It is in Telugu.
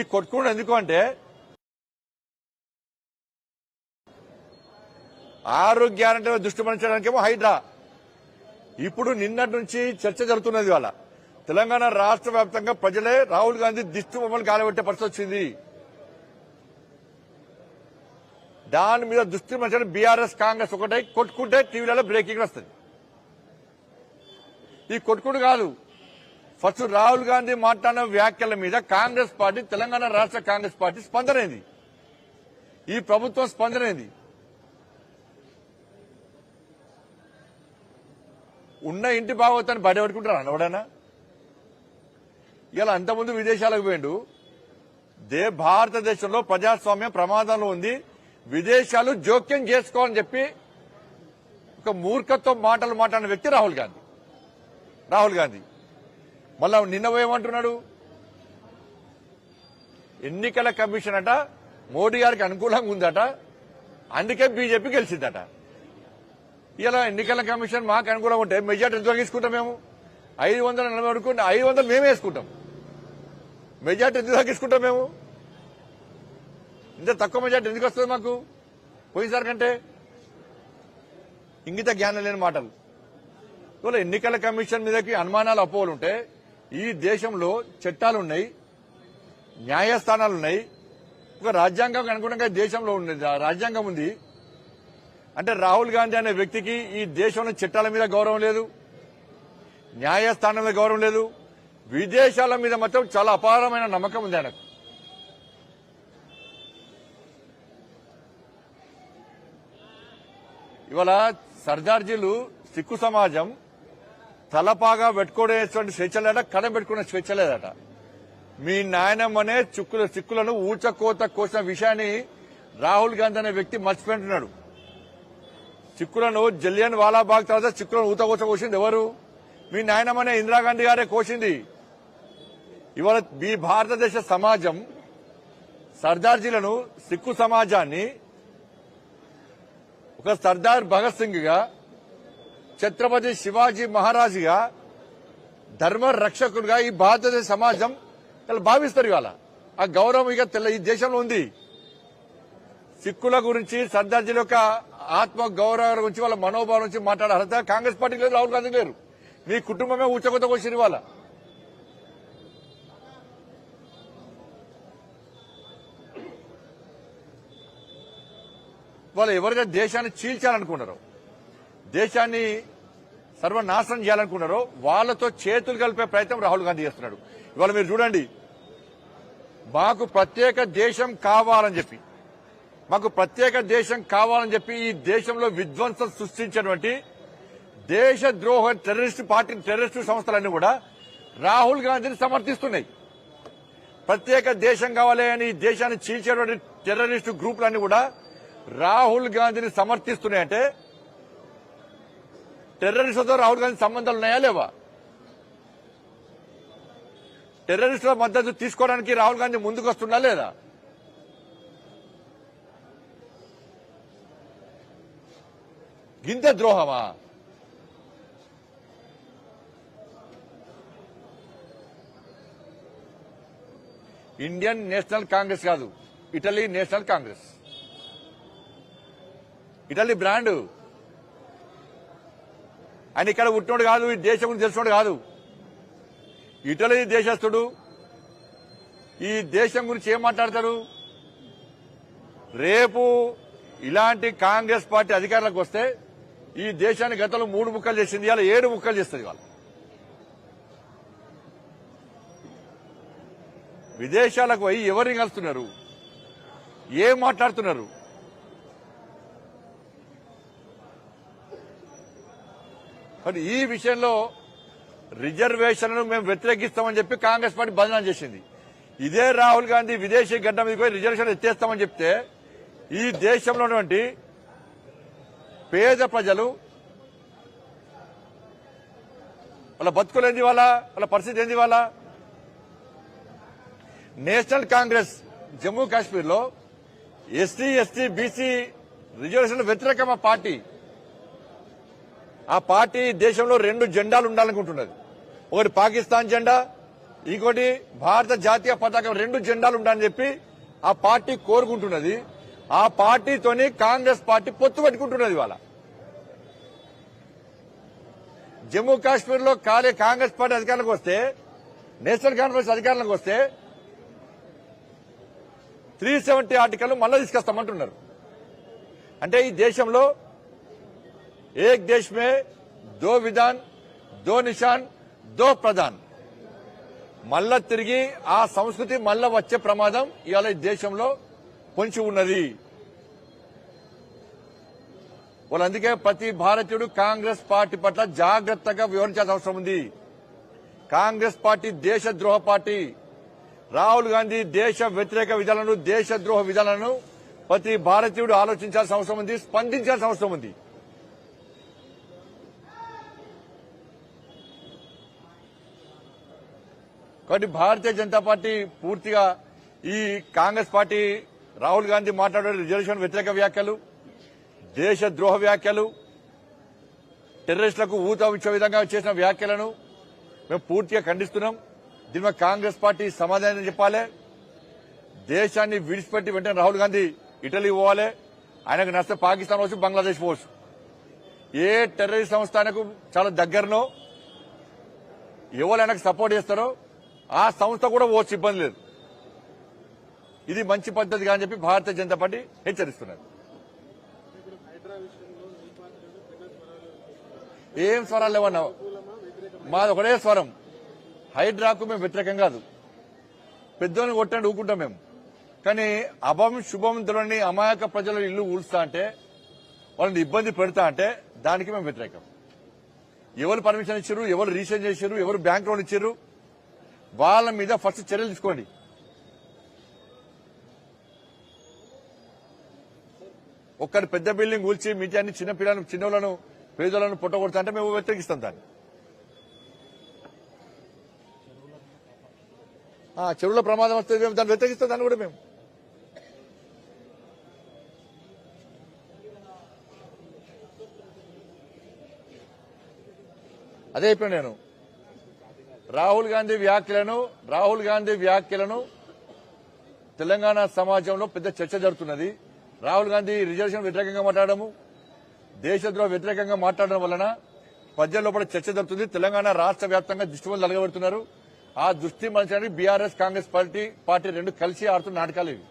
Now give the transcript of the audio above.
ఈ కొట్టుకోవడం ఎందుకు అంటే? ఆరోగ్యాన్ని దృష్టి మరించడానికేమో హైడ్రా. ఇప్పుడు నిన్నటి నుంచి చర్చ జరుగుతున్నది వాళ్ళ తెలంగాణ రాష్ట్ర వ్యాప్తంగా ప్రజలే రాహుల్ గాంధీ దిష్టి మమ్మల్ని గాలబెట్టే పరిస్థితి వచ్చింది. దాని మీద దృష్టి మరించడం బీఆర్ఎస్ కాంగ్రెస్ ఒకటే కొట్టుకుంటే టీవీలలో బ్రేకింగ్ వస్తుంది. ఈ కొట్టుకుడు కాదు. ఫస్ట్ రాహుల్ గాంధీ మాట్లాడిన వ్యాఖ్యల మీద కాంగ్రెస్ పార్టీ తెలంగాణ రాష్ట్ర కాంగ్రెస్ పార్టీ స్పందనైంది. ఈ ప్రభుత్వం స్పందనైంది. ఉన్న ఇంటి భాగవతాన్ని బయట పెట్టుకుంటారా? ఎవడైనా? ఇలా అంతకుముందు విదేశాలకు పోయిండు. దే భారతదేశంలో ప్రజాస్వామ్యం ప్రమాదంలో ఉంది. విదేశాలు జోక్యం చేసుకోవాలని చెప్పి ఒక మూర్ఖత్వం మాటలు మాట్లాడిన వ్యక్తి రాహుల్ గాంధీ. రాహుల్ గాంధీ. మళ్ళా నిన్న ఏమంటున్నాడు ఎన్నికల కమిషన్ అట మోడీ గారికి అనుకూలంగా ఉందట అందుకే బీజేపీ గెలిచిందట. ఇలా ఎన్నికల కమిషన్ మాకు అనుకూలంగా ఉంటే మెజార్టీ ఎంత తీసుకుంటాం మేము? ఐదు వందల నలభై అనుకుంటే ఐదు వందలు మేమే వేసుకుంటాం. మెజార్టీ ఎందుకు తగ్గించుకుంటాం మేము? ఇంత తక్కువ మెజార్టీ ఎందుకు వస్తుంది మాకు? పోయినసారి కంటే ఇంగిత జ్ఞానం లేని మాటలు. ఇవాళ ఎన్నికల కమిషన్ మీదకి అనుమానాలు అపోహలు ఉంటే ఈ దేశంలో చట్టాలు ఉన్నాయి న్యాయస్థానాలు ఉన్నాయి ఒక రాజ్యాంగం అనుగుణంగా దేశంలో ఉంది రాజ్యాంగం ఉంది. అంటే రాహుల్ గాంధీ అనే వ్యక్తికి ఈ దేశంలో చట్టాల మీద గౌరవం లేదు న్యాయస్థానం మీద గౌరవం లేదు. విదేశాల మీద మాత్రం చాలా అపారమైన నమ్మకం ఉంది ఆయనకు. ఇవాళ సర్దార్జీలు సిక్కు సమాజం తలపాగా పెట్టుకునేటువంటి స్వేచ్ఛ లేదట కడం పెట్టుకునే స్వేచ్ఛ లేదట మీ నాయనమ్మనే చిక్కుల సిక్కులను ఊచకోత కోసిన విషయాన్ని రాహుల్ గాంధీ అనే వ్యక్తి మర్చిపోయింటున్నాడు. చిక్కులను జలియన్ వాలాబాగ్ తర్వాత చిక్కులను ఊతకోత కోసింది ఎవరు? మీ నాయనమ్మనే ఇందిరాగాంధీ గారే కోసింది. ఇవాళ మీ భారతదేశ సమాజం సర్దార్జీలను సిక్కు సమాజాన్ని ఒక సర్దార్ భగత్ సింగ్గా ఛత్రపతి శివాజీ మహారాజుగా ధర్మ రక్షకుడుగా ఈ భారతదేశ సమాజం ఇలా భావిస్తారు ఇవాళ. ఆ గౌరవం ఇక తెల్ల ఈ దేశంలో ఉంది. సిక్కుల గురించి సర్దార్జీల యొక్క ఆత్మ గౌరవం గురించి వాళ్ళ మనోభావం నుంచి మాట్లాడే అర్హత కాంగ్రెస్ పార్టీ లేదు రాహుల్ గాంధీ లేరు. మీ కుటుంబమే ఉచ్చకొత్త వచ్చింది ఇవాళ. వాళ్ళు ఎవరైనా దేశాన్ని చీల్చాలనుకున్నారు దేశాన్ని సర్వనాశనం చేయాలనుకున్నారో వాళ్ళతో చేతులు కలిపే ప్రయత్నం రాహుల్ గాంధీ చేస్తున్నాడు. ఇవాళ మీరు చూడండి మాకు ప్రత్యేక దేశం కావాలని చెప్పి మాకు ప్రత్యేక దేశం కావాలని చెప్పి ఈ దేశంలో విధ్వంసం సృష్టించినటువంటి దేశద్రోహ టెర్రరిస్ట్ పార్టీ టెర్రరిస్టు సంస్థలన్నీ కూడా రాహుల్ గాంధీని సమర్థిస్తున్నాయి. ప్రత్యేక దేశం కావాలి అని ఈ దేశాన్ని చీల్చేటువంటి టెర్రరిస్టు గ్రూపులన్నీ కూడా రాహుల్ గాంధీని సమర్థిస్తున్నాయంటే టెర్రరిస్టులతో రాహుల్ గాంధీ సంబంధాలు ఉన్నాయా లేవా? టెర్రరిస్టుల మద్దతు తీసుకోవడానికి రాహుల్ గాంధీ ముందుకు వస్తుందా లేదా? గింత ద్రోహమా? ఇండియన్ నేషనల్ కాంగ్రెస్ కాదు Italy National Congress. Italy brand. ఆయన ఇక్కడ పుట్టినోడు కాదు ఈ దేశం గురించి తెలిసినోడు కాదు. ఇటలీ దేశస్థుడు ఈ దేశం గురించి ఏం మాట్లాడతారు? రేపు ఇలాంటి కాంగ్రెస్ పార్టీ అధికారులకు వస్తే ఈ దేశాన్ని గతంలో మూడు ముక్కలు చేసింది ఇవాళ ఏడు ముక్కలు చేస్తుంది వాళ్ళు విదేశాలకు పోయి ఎవరిని కలుస్తున్నారు? ఏం మాట్లాడుతున్నారు? మరి ఈ విషయంలో రిజర్వేషన్లను మేము వ్యతిరేకిస్తామని చెప్పి కాంగ్రెస్ పార్టీ బంధనం చేసింది. ఇదే రాహుల్ గాంధీ విదేశీ గడ్డ మీద పోయి రిజర్వేషన్ ఎత్తేస్తామని చెప్తే ఈ దేశంలో ఉన్నటువంటి పేద ప్రజలు వాళ్ళ బతుకులు ఏంది వాళ్ళ వాళ్ళ పరిస్థితి ఏంది వాళ్ళ నేషనల్ కాంగ్రెస్ జమ్మూ కాశ్మీర్లో ఎస్టీ ఎస్టీ బీసీ రిజర్వేషన్ వ్యతిరేకమ పార్టీ? ఆ పార్టీ దేశంలో రెండు జెండాలు ఉండాలనుకుంటున్నది. ఒకటి పాకిస్తాన్ జెండా ఇంకోటి భారత జాతీయ పతాకం రెండు జెండాలు ఉండాలని చెప్పి ఆ పార్టీ కోరుకుంటున్నది. ఆ పార్టీతోని కాంగ్రెస్ పార్టీ పొత్తు పెట్టుకుంటున్నది ఇవాళ. జమ్మూ కాశ్మీర్లో కాలే కాంగ్రెస్ పార్టీ అధికారంలోకి వస్తే నేషనల్ కాన్ఫరెన్స్ అధికారంలోకి వస్తే త్రీ సెవెంటీ ఆర్టికల్ మళ్ళీ తీసుకొస్తామంటున్నారు. అంటే ఈ దేశంలో ఏక్ देश में దో విధాన్ దో నిషాన్ దో ప్రధాన్ మళ్ళా తిరిగి ఆ సంస్కృతి మళ్ళా వచ్చే ప్రమాదం ఇవాళ ఈ దేశంలో పొంచి ఉన్నది. వాళ్ళందుకే ప్రతి భారతీయుడు కాంగ్రెస్ పార్టీ పట్ల జాగ్రత్తగా వివరించాల్సిన అవసరం ఉంది. కాంగ్రెస్ పార్టీ దేశద్రోహ పార్టీ. రాహుల్ గాంధీ దేశ వ్యతిరేక విధానాలను దేశద్రోహ విధానాలను ప్రతి భారతీయుడు ఆలోచించాల్సిన అవసరం ఉంది స్పందించాల్సిన అవసరం ఉంది. కాబట్టి భారతీయ జనతా పార్టీ పూర్తిగా ఈ కాంగ్రెస్ పార్టీ రాహుల్ గాంధీ మాట్లాడే రిజర్వేషన్ వ్యతిరేక వ్యాఖ్యలు దేశ ద్రోహ వ్యాఖ్యలు టెర్రరిస్టులకు ఊత విధంగా చేసిన వ్యాఖ్యలను మేము పూర్తిగా ఖండిస్తున్నాం. దీని కాంగ్రెస్ పార్టీ సమాధానం చెప్పాలి. దేశాన్ని విడిచిపెట్టి వెంటనే రాహుల్ గాంధీ ఇటలీ పోవాలి. ఆయనకు నష్టం పాకిస్తాన్ వచ్చు బంగ్లాదేశ్ పోవచ్చు. ఏ టెర్రరిస్ట్ సంస్థ ఆయనకు చాలా దగ్గరనో ఎవరు ఆయనకు సపోర్ట్ చేస్తారో ఆ సంస్థ కూడా ఓ ఇబ్బంది లేదు. ఇది మంచి పద్ధతి అని చెప్పి భారతీయ జనతా పార్టీ హెచ్చరిస్తున్నారు ఏం స్వరాలు లేవన్నా? మాది ఒకటే స్వరం. హైడ్రాకు మేము వ్యతిరేకం కాదు. పెద్దోని కొట్టండి ఊకుంటాం మేము. కానీ అభం శుభం తెలియని అమాయక ప్రజల ఇల్లు ఊడుస్తా అంటే వాళ్ళని ఇబ్బంది పెడతా అంటే దానికి మేము వ్యతిరేకం. ఎవరు పర్మిషన్ ఇచ్చారు ఎవరు రీసెంట్ చేశారు ఎవరు బ్యాంక్ లోన్ ఇచ్చారు వాళ్ళ మీద ఫస్ట్ చర్యలు తీసుకోండి. ఒక్కటి పెద్ద బిల్డింగ్ కూల్చి మిగతా అన్ని చిన్న పిల్లలను చిన్నోళ్ళను పేదలను పుట్టగొడతా అంటే మేము వ్యతిరేకిస్తాం దాన్ని. చెరువుల ప్రమాదం వస్తే మేము దాన్ని వ్యతిరేకిస్తాం దాన్ని కూడా మేము. అదే అయిపోయాను నేను. రాహుల్ గాంధీ వ్యాఖ్యలను రాహుల్ గాంధీ వ్యాఖ్యలను తెలంగాణ సమాజంలో పెద్ద చర్చ జరుగుతున్నది. రాహుల్ గాంధీ రిజర్వేషన్ వ్యతిరేకంగా మాట్లాడము దేశద్రోహ వ్యతిరేకంగా మాట్లాడడం వలన ప్రజల లోపల చర్చ జరుగుతుంది. తెలంగాణ రాష్ట్ర వ్యాప్తంగా దృష్టి అలగబెడుతున్నారు. ఆ దృష్టి మలచడానికి బీఆర్ఎస్ కాంగ్రెస్ పార్టీ పార్టీ రెండు కలిసి ఆడుతున్న నాటకాలు ఇవి.